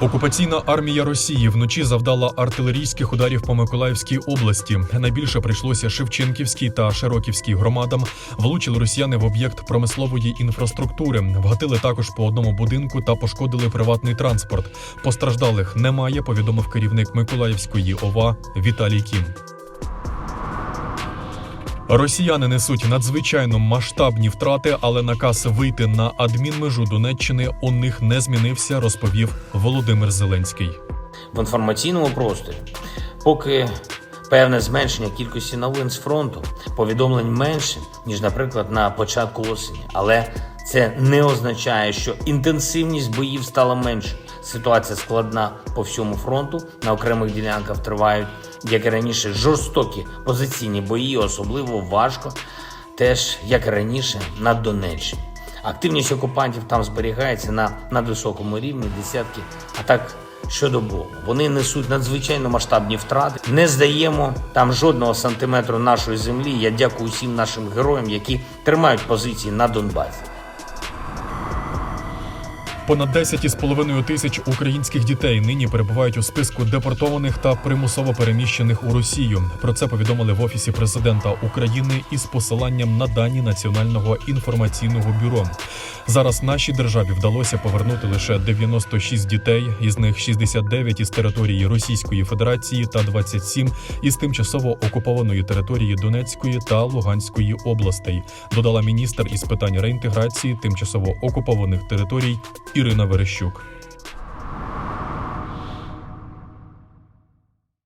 Окупаційна армія Росії вночі завдала артилерійських ударів по Миколаївській області. Найбільше прийшлося Шевченківській та Широківській громадам. Влучили росіяни в об'єкт промислової інфраструктури. Вгатили також по одному будинку та пошкодили приватний транспорт. Постраждалих немає. Повідомив керівник Миколаївської ОВА Віталій Кім. Росіяни несуть надзвичайно масштабні втрати, але наказ вийти на адмінмежу Донеччини у них не змінився, розповів Володимир Зеленський. в інформаційному просторі. Поки певне зменшення кількості новин з фронту, повідомлень менше, ніж, наприклад, на початку осені. Але це не означає, що інтенсивність боїв стала менше. Ситуація складна по всьому фронту. На окремих ділянках тривають, як і раніше, жорстокі позиційні бої, особливо важко, теж як і раніше, на Донеччині. Активність окупантів там зберігається на надвисокому рівні, десятки атак щодобово. Вони несуть надзвичайно масштабні втрати. Не здаємо там жодного сантиметру нашої землі. Я дякую всім нашим героям, які тримають позиції на Донбасі. Понад 10,5 тисяч українських дітей нині перебувають у списку депортованих та примусово переміщених у Росію. Про це повідомили в офісі президента України із посиланням на дані Національного інформаційного бюро. Зараз нашій державі вдалося повернути лише 96 дітей, із них 69 із території Російської Федерації та 27 із тимчасово окупованої території Донецької та Луганської областей. Додала міністр із питань реінтеграції тимчасово окупованих територій Ірина Верещук.